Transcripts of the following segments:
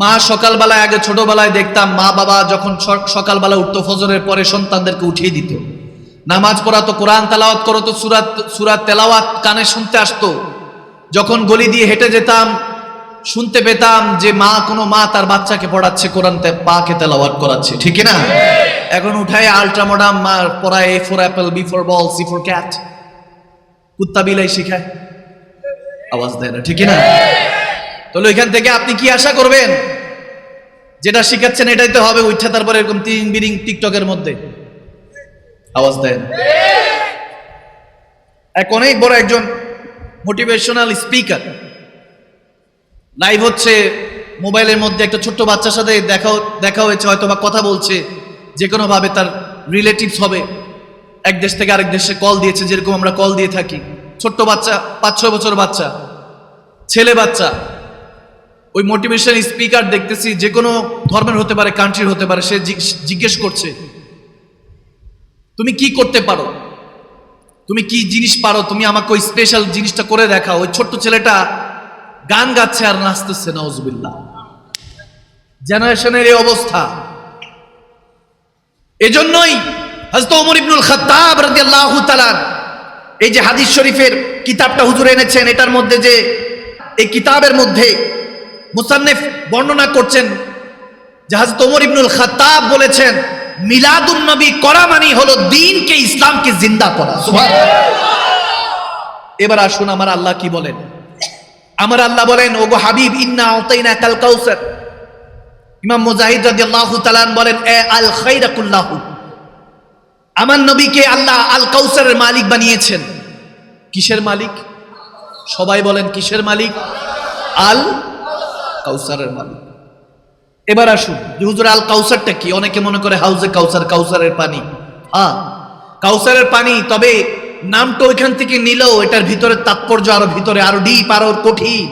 মা সকালবেলায়, আগে ছোটবেলায় দেখতাম মা বাবা যখন সকালবেলা উঠতো ফজরের পরে সন্তানদেরকে উঠিয়ে দিত। নামাজ পড়াতো, কোরআন তেলাওয়াত করতো, সুরাত সুরাত তেলাওয়াত কানে শুনতে আসতো। যখন গলি দিয়ে হেঁটে যেতাম, শুনতে পেতাম যে মা, কোনো মা তার বাচ্চাকে পড়াচ্ছে, কোরআন পাকে তেলাওয়াত করাচ্ছে, ঠিক না? এখন উঠায় আলট্রা মডার্ন মা পড়ায় A for apple B for ball C for cat কুত্তা বিলাই শিখায়। আওয়াজ দেয় না, ঠিক না? তাহলে ওইখান থেকে আপনি কি আশা করবেন? যেটা শিখাচ্ছেন এটাই তো হবে উঠছে তারপরে এরকম তিন বিরিং টিকটকের মধ্যে। আওয়াজ দেন। এক অনেক বড় একজন মোটিভেশনাল স্পিকার লাইভ হচ্ছে, মোবাইলের মধ্যে একটা ছোট্ট বাচ্চার সাথে দেখা দেখা হয়েছে, হয়তো বা কথা বলছে, যে কোনো ভাবে তার রিলেটিভস হবে। এক দেশ থেকে আরেক দেশে কল দিয়েছে, যেরকম আমরা কল দিয়ে থাকি। ছোট্ট বাচ্চা, পাঁচ ছয় বছর বাচ্চা, ছেলে বাচ্চা। ওই মোটিভেশন স্পিকার দেখতেছি, যে কোনো ধর্মের হতে পারে কান্ট্রির হতে পারে, সে জিজ্ঞেস করছে, তুমি কি করতে পারো? তুমি কি জিনিস পারো? তুমি আমাকে ওই স্পেশাল জিনিসটা করে দেখাও। ওই ছোট্ট ছেলেটা গান গাচ্ছে আর নাচতেছে নজবিল্লা জেনারেশনের এই অবস্থা। এজন্যই হযরত ওমর ইবনুল খাত্তাব রাদিয়াল্লাহু তাআলা, এই যে হাদিস শরীফের কিতাবটা হুজুর এনেছেন, এটার মধ্যে যে, এই কিতাবের মধ্যে মুসান্নিফ বর্ণনা করছেন জাহাজ ওমর ইবনুল খাত্তাব বলেছেন, মিলাদুন নবী করা মানে হলো দিনকে ইসলামকে জিন্দা করা। এবার আসুন আমার আল্লাহ কি বলেন? আমার আল্লাহ বলেন, ওগো হাবিব, ইন্না আতাইনা কাল কাউসার। ইমাম মুজাহিদ রাদিয়াল্লাহু তাআলা বলেন, এ আল খাইরা কুল্লাহু। আমার নবীকে আল্লাহ আল কাউসারের মালিক বানিয়েছেন। কিসের মালিক? সবাই বলেন, কিসের মালিক? আল কাউসারের মালিক। এবার আসুন হুজুর আল কাউসারটা কি? অনেকে মনে করে হাউজে কাউসার, কাউসারের পানি। হ্যাঁ কাউসারের পানি, তবে নামটা ওইখান থেকে নিলেও এটার ভিতরে তাৎপর্য আরও ভিতরে, আরও ডিপ আরও কঠিন।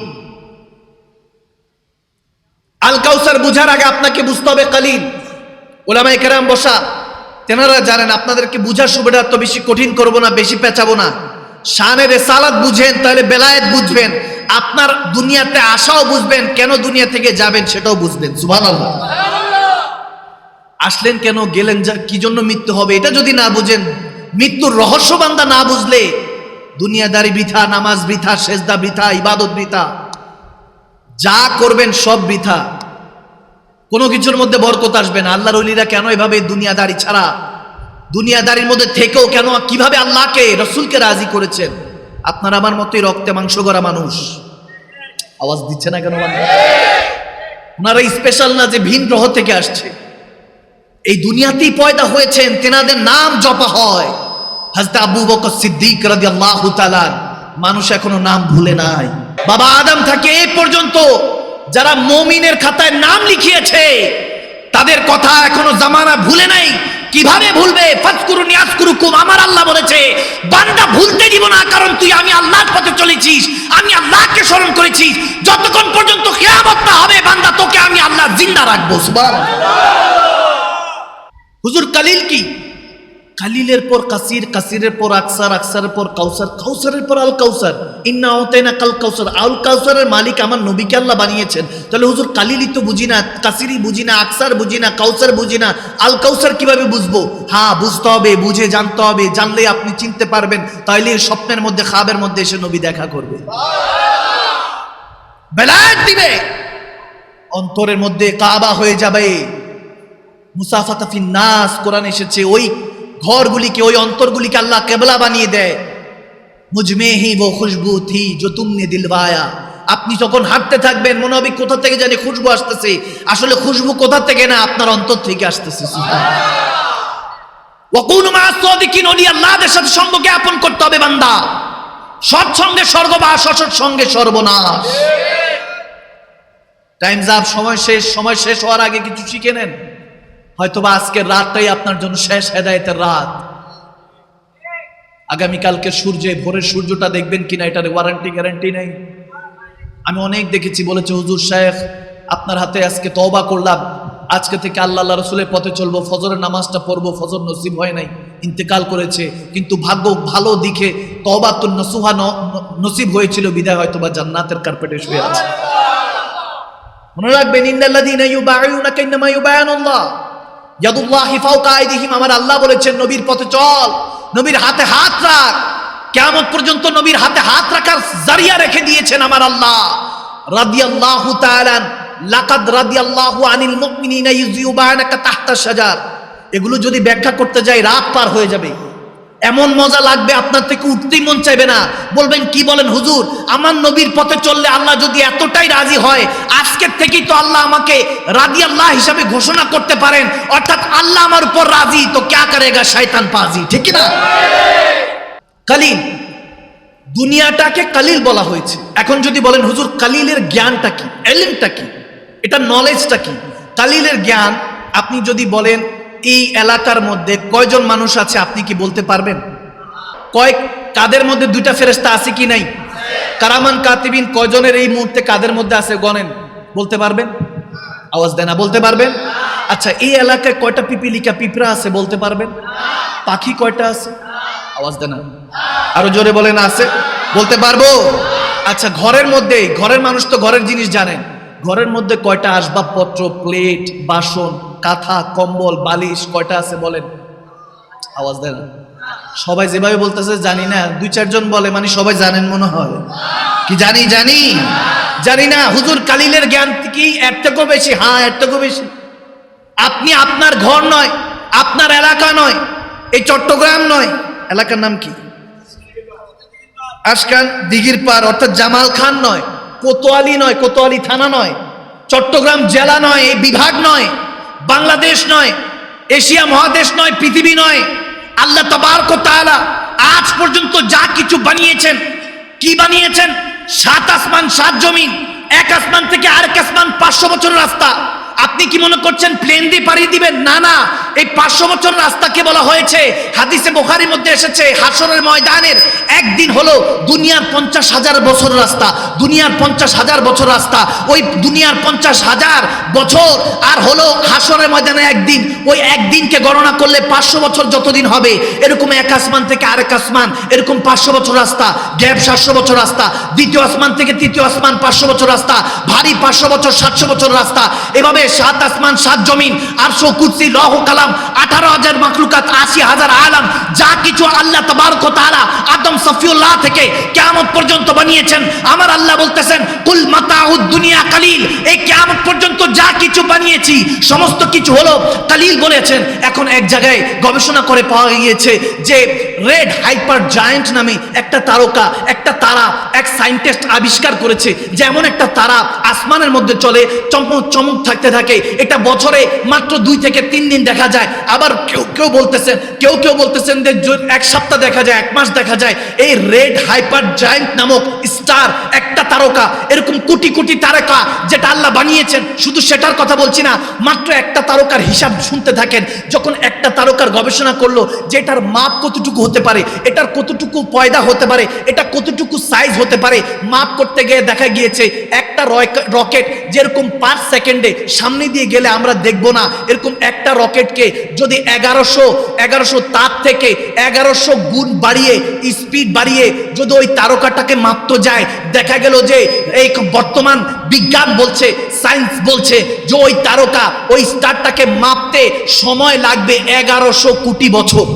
আল কাউসার বুঝার আগে আপনাকে বুঝতে হবে কালিন ওলামাই কেরাম বসা, তেনারা জানেন, আপনাদেরকে বুঝার সুবিধা তো বেশি কঠিন করব না, বেশি পেঁচাবো না। শানের রেসালাত বুঝেন, তাহলে বেলায়েত বুঝবেন। আপনার দুনিয়াতে আসাও বুঝবেন, কেন দুনিয়া থেকে যাবেন সেটাও বুঝবেন। সুবহানাল্লাহ। আসলেন কেন, গেলেন যা, কি জন্য মৃত্যু হবে এটা যদি না বুঝেন, মৃত্যুর রহস্যবান্দা না বুঝলে দুনিয়াদারি বৃথা, নামাজ বৃথা, সেজদা বৃথা, ইবাদত বৃথা, যা করবেন সব বৃথা। কোনো কিছুর মধ্যে বরকত আসবে না। আল্লাহর অলিরা কেন এভাবে দুনিয়াদারি ছাড়া? দুনিয়াদারির মধ্যে থেকেও কেন, কীভাবে আল্লাহকে, রসুলকে রাজি করেছেন? আপনার আমার মতোই রক্তে মাংস করা মানুষ। আওয়াজ দিচ্ছে না কেন? ওনারা স্পেশাল না যে ভিন গ্রহ থেকে আসছে। এই দুনিয়াতেই পয়দা হয়েছেন, তেনাদের নাম জপা হয়। হাজরত আবু বকর সিদ্দিক রাদিয়াল্লাহু তাআলা, মানুষ এখনও নাম ভুলে নাই। বাবা আদম থাকে এই পর্যন্ত যারা মমিনের খাতায় নাম লিখিয়েছে, তাদের কথা এখনও জামানা ভুলে নাই। কীভাবে ভুলবে? ফাজকুরু নিয়াজকুরুকুম। আমার আল্লাহ বলেছে, বান্দা ভুলতে দিব না, কারণ তুই আমি আল্লাহর পথে চলেছিস, আমি আল্লাহকে স্মরণ করেছিস। যতক্ষণ পর্যন্ত কিয়ামত না হবে, বান্দা তোকে আমি আল্লাহ জিন্দা রাখব। সুবহানাল্লাহ। হুজুর কালিল কি? কালিলের পর কাসির, কাসিরের পর আকসার, আকসারের পর কাউসার, কাউসারের পর আল কাউসার ইন্না না কাল কাউসার আল কাউসারের মালিক আমার নবীকে আল্লাহ বানিয়েছেন। তাহলে হুজুর কালিলই তো বুঝি না, কাসিরই বুঝি না, আকসার বুঝি না, কাউসার বুঝি না। আল কাউসার কীভাবে বুঝব? হ্যাঁ বুঝতে হবে, বুঝে জানতে হবে জানলে আপনি চিনতে পারবেন। তাইলে স্বপ্নের মধ্যে, খাবের মধ্যে এসে নবী দেখা করবে। বেলায়েত দিবে। অন্তরের মধ্যে কাবা হয়ে যাবে। মুসাফাতাফিন নাস কোরআন এসেছে। ওই ঘরগুলিকে ওই অন্তরগুলিকে আল্লাহ কেবলা বানিয়ে দেয়। মুজমে হি বো খুশবু থি যো তুমনে দিলবায়া আপনি যখন হাঁটতে থাকবেন মনে হবে কোথা থেকে জানি খুশবু আসতেছে। আসলে খুশবু কোথা থেকে না আপনার অন্তর থেকে আসতেছে আল্লাহদের সাথে সঙ্গকে আপন করতে হবে বান্দা। সৎসঙ্গে স্বর্গবাস সৎ সঙ্গে সর্বনাশ। টাইমস আপ সময় শেষ সময় শেষ হওয়ার আগে কিছু শিখে নেন। হয়তোবা আজকের রাতটাই আপনার জন্য শেষ হেদায়েতের রাত। আগামীকালকে সূর্যে, ভোরের সূর্যটা দেখবেন কিনা এটার ওয়ারেন্টি গ্যারান্টি নেই। আমি অনেক দেখেছি, বলেছে হুজুর শেখ, আপনার হাতে আজকে তওবা করলাম, আজকে থেকে আল্লাহ আল্লাহ রসুলের পথে চলবো, ফজরের নামাজটা পড়ব, ফজর নসিব হয় নাই, ইন্তেকাল করেছে, কিন্তু ভাগ্য ভালো দিকে তওবা তো নসুহা নসিব হয়েছিল, বিদায় হয়তো বা জান্নাতের কার্পেটে শুয়ে আছে। মনে রাখবেন ইউবাইয়ানুল্লাহ ইয়াদুল্লাহি ফাওকা আইদিহিম আমার আল্লাহ বলেছেন, নবীর পথে চল, নবীর হাতে হাত রাখ। কেমন পর্যন্ত নবীর হাতে হাত রাখার জারিয়া রেখে দিয়েছেন আমার আল্লাহ। রাদি আল্লাহ লাকাদ রাদিয়াল্লাহু আনিল মুমিনিনা ইউযিউবানাকা তাহতা সাজার এগুলো যদি ব্যাখ্যা করতে যাই, রাত পার হয়ে যাবে। এমন মজা লাগবে, আপনার থেকে উঠতেই মন চাইবে না। বলবেন, কি বলেন হুজুর? আমার নবীর পথে চললে আল্লাহ যদি এতটাই রাজি হয়, আজকের থেকেই তো আল্লাহ আমাকে রাজি আল্লাহ হিসাবে ঘোষণা করতে পারেন। অর্থাৎ আল্লাহ আমার উপর রাজি, তো ক্যা করেগা শয়তান পাজি, ঠিক না কালিল, দুনিয়াটাকে কালিল বলা হয়েছে। এখন যদি বলেন, হুজুর, কালিলের জ্ঞানটা কি? এলিমটা কি? এটা নলেজটা কি? কালিলের জ্ঞান, আপনি যদি বলেন এই এলাকার মধ্যে কয়জন মানুষ আছে আপনি কি বলতে পারবেন? কয়েক কাদের মধ্যে দুইটা ফেরেস্তা আছে কি নাই? কারামান কাতিবিন কয়জনের এই মুহূর্তে কাদের মধ্যে আছে গনেন বলতে পারবেন? আওয়াজ দেয় না, বলতে পারবেন? আচ্ছা এই এলাকায় কয়টা পিপিলিকা পিঁপড়া আছে বলতে পারবেন? পাখি কয়টা আছে? আওয়াজ দেয় না। আরও জোরে বলেন, আছে? বলতে পারব? আচ্ছা ঘরের মধ্যে, ঘরের মানুষ তো ঘরের জিনিস জানেন ঘরের মধ্যে কয়টা আসবাবপত্র, প্লেট, বাসন কাঁথা, কম্বল, বালিশ কয়টা আছে বলেন? আওয়াজ দেন। সবাই যেভাবে বলতেছে জানি না, দুই চারজন বলে মানে সবাই জানেন মনে হয়। কি জানি জানি? জানি না, হুজুর কালিলের জ্ঞান কি থেকেও বেশি? হ্যাঁ থেকেও বেশি। আপনি আপনার ঘর নয়, আপনার এলাকা নয়, এই চট্টগ্রাম নয়। এলাকার নাম কি? আশকান দিঘির পার অর্থাৎ জামাল খান নয়, কোতোয়ালি নয়, কোতোয়ালি থানা নয়, চট্টগ্রাম জেলা নয়, এই বিভাগ নয়। বাংলাদেশ নয়, এশিয়া মহাদেশ নয়, পৃথিবী নয়। আল্লাহ তবারক তাআলা আজ পর্যন্ত যা কিছু বানিয়েছেন, কি বানিয়েছেন? সাত আসমান, সাত জমিন, এক আসমান থেকে আরেক আসমান পাঁচশো বছর রাস্তা। আপনি কি মনে করছেন প্লেন দিয়ে পাড়ি দিবেন? না না। এই পাঁচশো বছর রাস্তাকে বলা হয়েছে, হাদিসে বোখারির মধ্যে এসেছে হাসরের ময়দানের একদিন হলো দুনিয়ার পঞ্চাশ হাজার বছর রাস্তা, দুনিয়ার পঞ্চাশ হাজার বছর রাস্তা। ওই দুনিয়ার পঞ্চাশ হাজার বছর আর হলো হাসরের ময়দানে একদিন। ওই একদিনকে গণনা করলে পাঁচশো বছর যতদিন হবে, এরকম এক আসমান থেকে আরেক আসমান, এরকম পাঁচশো বছর রাস্তা, গ্যাপ সাতশো বছর রাস্তা, দ্বিতীয় আসমান থেকে তৃতীয় আসমান পাঁচশো বছর রাস্তা, ভারী পাঁচশো বছর, সাতশো বছর রাস্তা। এভাবে সাত আসমান, সাত জমিন আটশো কুৎসি লহ কালাম, আঠারো হাজার মাকলুকাত আশি হাজার আলাম, যা কিছু আল্লাহ তবারক তাআলা আদম সফিউল্লাহ থেকে কিয়ামত পর্যন্ত বানিয়েছেন। আমার আল্লাহ বলতেছেন, কুল মাতাউদ দুনিয়া কালিল। এই কিয়ামত পর্যন্ত যা কিছু বানিয়েছি, সমস্ত কিছু হলো কালিল বলেছেন। এখন এক জায়গায় গবেষণা করে পাওয়া গিয়েছে যে রেড হাইপার জায়ান্ট নামে একটা তারকা, একটা তারা, এক সাইন্টিস্ট আবিষ্কার করেছে যেমন একটা তারা আসমানের মধ্যে চলে, চমক চমক থাকতে থাকে। এটা বছরে মাত্র দুই থেকে তিন দিন দেখা যায়। আবার কেউ কেউ বলতেছেন কেউ কেউ বলতেছেন যে এক সপ্তাহ দেখা যায়, এক মাস দেখা যায়। এই রেড হাইপার জায়ান্ট নামক স্টার একটা তারকা, এরকম কোটি কোটি তারকা যেটা আল্লাহ বানিয়েছেন, শুধু সেটার কথা বলছি না, মাত্র একটা তারকার হিসাব শুনতে থাকেন, যখন একটা তারকার গবেষণা করল যে এটার মাপ কতটুকু হতে পারে, এটার কতটুকু পয়দা হতে পারে, এটা কতটুকু সাইজ হতে পারে, মাপ করতে গিয়ে দেখা গিয়েছে একটা রকেট যেরকম পাঁচ সেকেন্ডে সামনে দিয়ে গেলে আমরা দেখব না। এরকম একটা রকেটকে যদি এগারোশো এগারোশো তার থেকে এগারোশো গুণ বাড়িয়ে স্পিড বাড়িয়ে যদি ওই তারকাটাকে মাপতে যায়, দেখা গেল যে এই বর্তমান বিজ্ঞান বলছে সায়েন্স বলছে যে ওই তারকা ওই স্টারটাকে মাপতে সময় লাগবে এগারোশো কোটি বছর।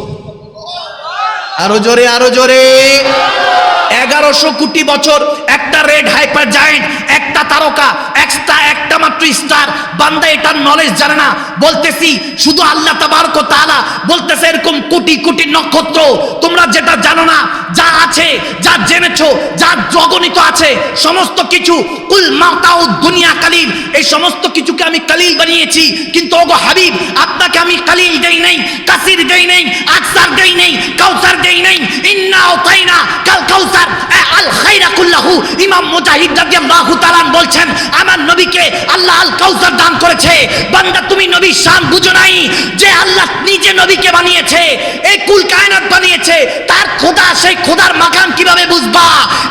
আরও জোরে আরও জোরে। এগারোশো কোটি বছর একটা রেড হাইপার জায়েন্ট একটা তারকা, একটা একটা মাত্র স্টার বান্দা এটার নলেজ জানে না। বলতেছি, শুধু আল্লাহ তাবারক তাআলা বলতেছে এরকম কোটি কোটি নক্ষত্র। তোমরা যেটা জানো না, যা আছে জেনেছো যা জগনিত আছে, সমস্ত কিছু। কুল মাতাউ দুনিয়া কালিল। এই সমস্ত কিছুকে আমি কালিল বানিয়েছি। কিন্তু ওগো হাবিব, আপনাকে আমি কালিল দেই নাই, কাসির দেই নাই, আকসার দেই নাই, কাউসার দেই নাই। ইন্না উতাইনা কাল কাউসার। আল খাইরা কুল্লাহু। ইমাম মুজাহিদ রাদিয়াল্লাহু তাআলা বলছেন, আমার নবীকে আল্লাহ আল কাউসার দান করেছে। বান্দা, তুমি নবীর শান বুঝো নাই যে আল্লাহ নিজে নবীকে বানিয়েছে এই কুল কায়নাত বানিয়েছে, তার খোদা, সেই খোদার মাকাম কীভাবে বুঝবা?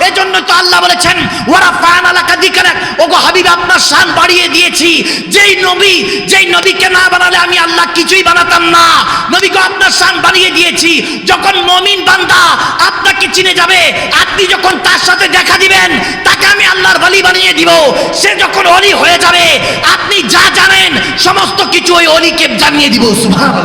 এজন্য তো আল্লাহ বলেছেন ওরা ফান আলাকা দিকারাক ওগো হাবিব, আপনার শান বাড়িয়ে দিয়েছি। যেই নবী, যেই নবীকে না বানালে আমি আল্লাহ কিছুই বানাতাম না। নবীকে আপনার শান বাড়িয়ে দিয়েছি। যখন মমিন বান্দা আপনাকে চিনে যাবে, আপনি যখন তার সাথে দেখা দিবেন, তাকে আমি আল্লাহর বালি বানিয়ে দিব। সে যখন অলি হয়ে যাবে। আপনি যা জানেন সমস্ত কিছু ওই অলিকে জানিয়ে দিব সুভাষ